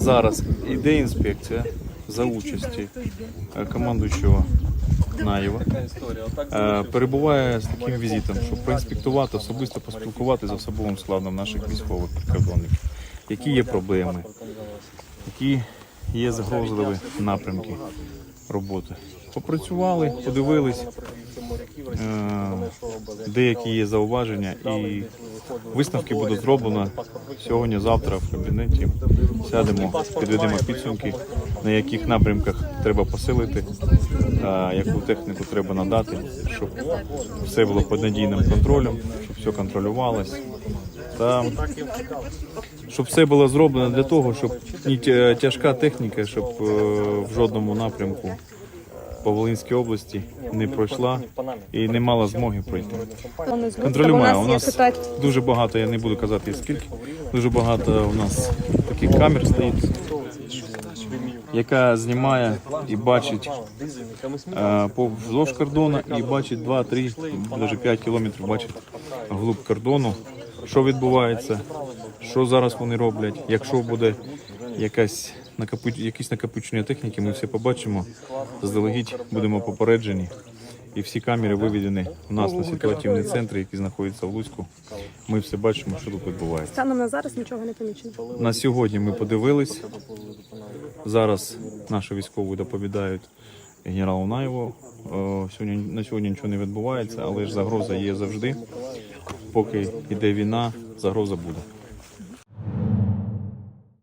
Зараз іде інспекція за участі е, командуючого Наєва. Е, Перебуває з таким візитом, щоб проінспектувати, особисто поспілкувати з особовим складом наших військових прикордонників, які є проблеми, які є загрозливі напрямки роботи. Попрацювали, подивились, е, деякі є зауваження, і висновки будуть зроблено сьогодні-завтра в кабінеті. Сядемо, підведемо підсумки, на яких напрямках треба посилити, яку техніку треба надати, щоб все було під надійним контролем, щоб все контролювалось. Та щоб все було зроблено для того, щоб ні тяжка техніка, щоб е, в жодному напрямку по Волинській області не пройшла і не мала змоги пройти. Контролюємо. У нас дуже багато, я не буду казати скільки, дуже багато у нас таких камер стоїть, яка знімає і бачить е, по вздовж кордону і бачить 2-3, навіть 5 кілометрів бачить глиб кордону, що відбувається, що зараз вони роблять. Якщо буде якась накопич... якісь накопичення техніки, ми все побачимо. Заздалегідь будемо попереджені. І всі камери виведені у нас на ситуативний центр, який знаходиться в Луцьку. Ми все бачимо, що тут відбувається. Станом на зараз нічого не помічено. На сьогодні ми подивились. Зараз наші військові доповідають генералу Наєву. Е, Сьогодні на сьогодні нічого не відбувається, але ж загроза є завжди. Поки йде війна, загроза буде.